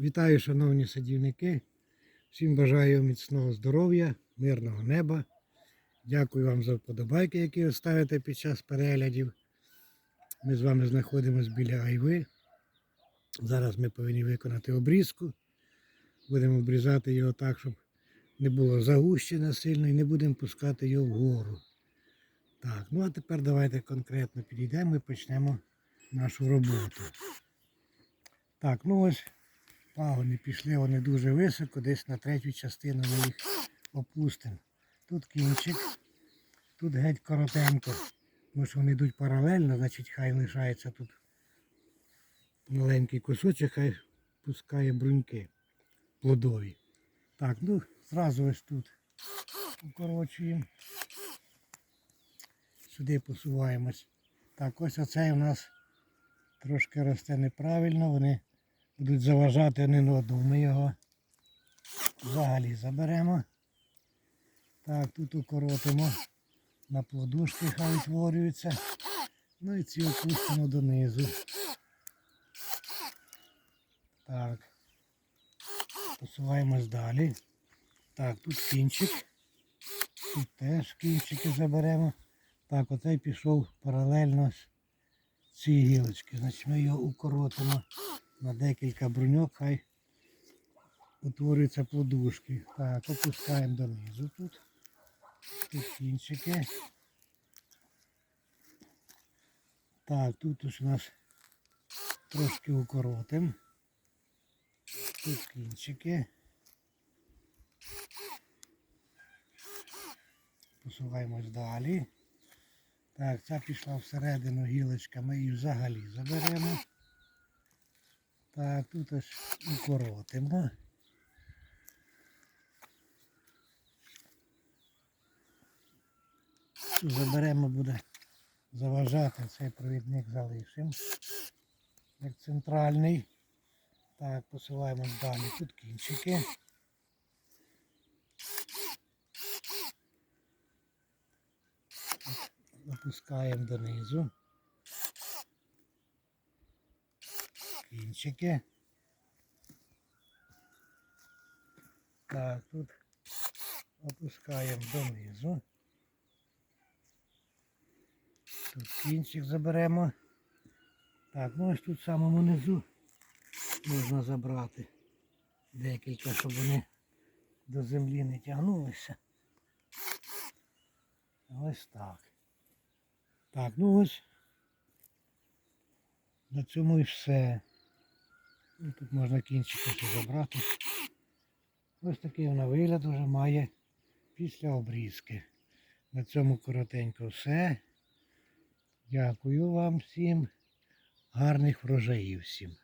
Вітаю, шановні садівники. Всім бажаю міцного здоров'я, мирного неба. Дякую вам за вподобайки, які ви ставите під час переглядів. Ми з вами знаходимося біля айви. Зараз ми повинні виконати обрізку. Будемо обрізати його так, щоб не було загущене сильно і не будемо пускати його вгору. Так, ну а тепер давайте конкретно підійдемо і почнемо нашу роботу. Так, ну ось пагони пішли вони дуже високо, десь на третю частину ми їх опустимо. Тут кінчик, тут геть коротенько. Тому що вони йдуть паралельно, значить хай лишається тут маленький кусочок, хай пускає бруньки плодові. Так, ну зразу ось тут укорочуємо. Сюди посуваємось. Так, ось оцей у нас трошки росте неправильно, вони будуть заважати один одному. Ми його взагалі заберемо. Так, тут укоротимо на плодушки, хай утворюються. Ну і ці опустимо донизу. Так. Посуваємось далі. Так, тут кінчик. Тут теж кінчики заберемо. Так, оцей пішов паралельно з цієї гілочки. Значить ми його укоротимо на декілька бруньок, хай утворюються подушки. Так, опускаємо донизу тут. Тут кінчики. Так, тут ось у нас трошки укоротим. Тут кінчики. Посуваємось далі. Так, ця пішла всередину гілочка, ми її взагалі заберемо. Так, тут ось укоротимо. Заберемо, буде заважати, цей провідник залишимо. Як центральний. Так, посуваємо далі. Тут кінчики. Опускаємо донизу. Кінчики. Так, тут опускаємо донизу. Тут кінчик заберемо. Так, ну ось тут в самому низу можна забрати декілька, щоб вони до землі не тягнулися. Ось так. Так, ну ось. На цьому і все. Ну, тут можна кінчики забрати. Ось такий вона вигляд вже має після обрізки. На цьому коротенько все. Дякую вам всім. Гарних врожаїв всім.